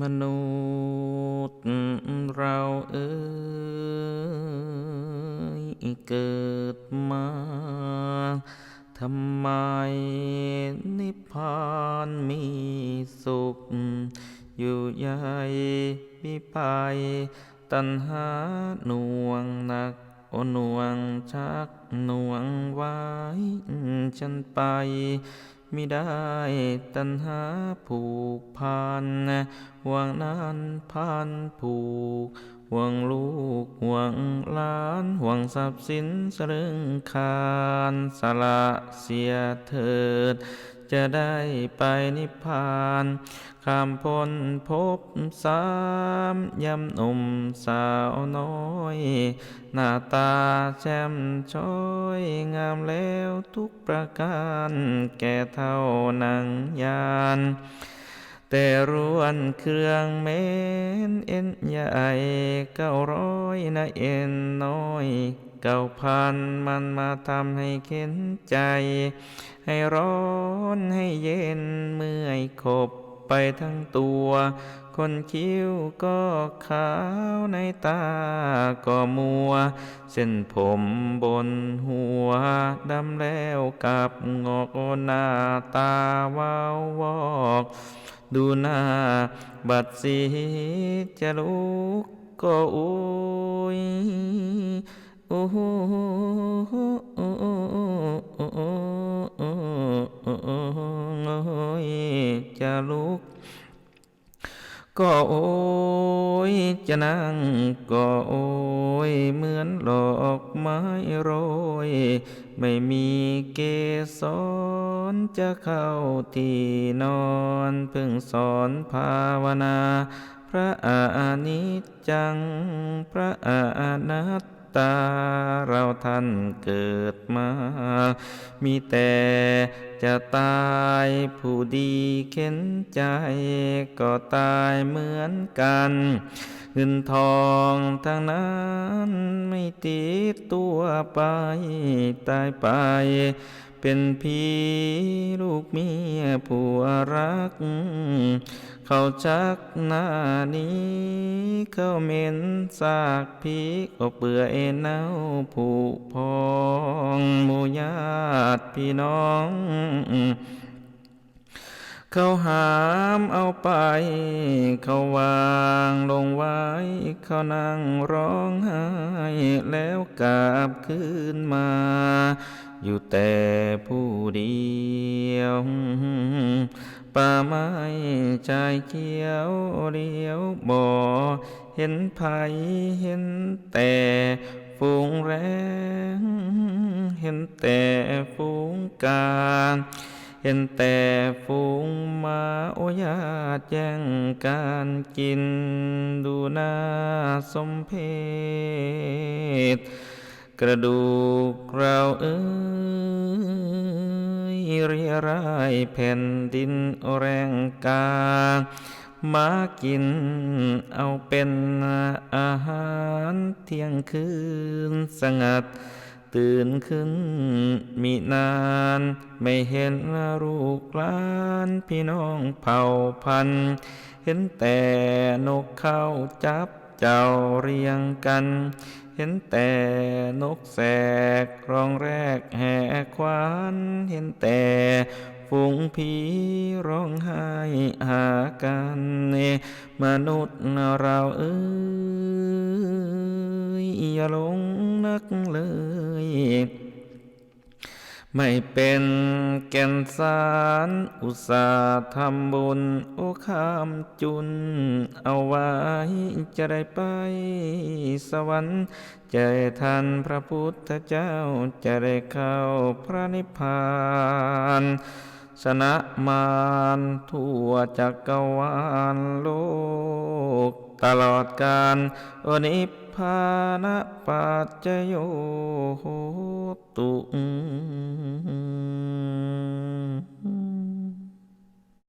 มนุษย์เราเอ้ยเกิดมาทำไมนิพพานมีสุข อยู่ใหญ่วิไปตัณหาหน่วงหนักโอหน่วงชักหน่วงไว้ฉันไป มิได้ตัณหาผูกพันห่วงนั้นพันผูกห่วงลูกห่วงล้านห่วงทรัพย์สินสรึงคานสละเสียเถิด จะได้ไปนิพพานข้ามพ้นภพสามยำหนุ่มสาวน้อย หน้าตาแจ่มช้อยงามแล้วทุกประการ แก่เท่านางยานแต่รวนเครื่องเมนเอ็นใหญ่เก้าร้อยนะเอ็นน้อย เก้าพันมันมาทำให้เข็นใจ ให้ร้อนให้เย็นเมื่อยขบไปทั้งตัว คนคิ้วก็ขาวในตาก็มัว เส้นผมบนหัว ดำแล้วกับงอกหน้าตาวาววอกดูหน้าบัดสีจะลุกก็อุ้ยโอ้โห จะลุก ก็โอ้ยจะนั่งก็โอ้ยเหมือนหลอกไม้โรย ไม่มีเกสรจะเข้าที่นอนเพิ่งสอนภาวนา พระอานิจจัง พระอานัต ตาเราท่านเกิดมา มีแต่จะตายผู้ดีเข็นใจ ก็ตายเหมือนกันเงินทองทางนั้นไม่ติดตัวไป ตายไป เป็นพี่ลูกเมียผัวรัก เขาชักหน้านี้ เขาเหม็นซากพีก็เปื่อยเน่าผุพองหมู่ญาติพี่น้องเขาหามเอาไป เขาวางลงไว้ เขานั่งร้องไห้ แล้วกลับคืนมา อยู่แต่ผู้เดียวป่าไม้ชายเขียวเดียวบ่เห็นภัยเห็นแต่ฝูงแรงเห็นแต่ฝูงกาเห็นแต่ฝูงมาโอยาดแย่งการกินดูน่าสมเพช กระดูกเราเอ้ยเรียรายแผ่นดินแรงกามากินเอาเป็นอาหารเที่ยงคืนสงัด ตื่นขึ้นมีนาน ไม่เห็นลูกหลานพี่น้องเผ่าพันธุ์เห็นแต่นกเข้าจับเจ้าเรียงกัน เห็นแต่นกแสกร้องแรกแห่ควานเห็นแต่ฝูงผีร้องไห้หากันมนุษย์เราเอ้ยอย่าหลงนักเลย ไม่เป็นแก่นสารอุตสาห์ทำบุญ โอคามจุน เอาไว้จะได้ไปสวรรค์จะได้ทันพระพุทธเจ้าจะได้เข้าพระนิพพานชนะมารทั่วจักรวาลโลก ตลอดกาลโอนิพ พานะปัจจโยตุ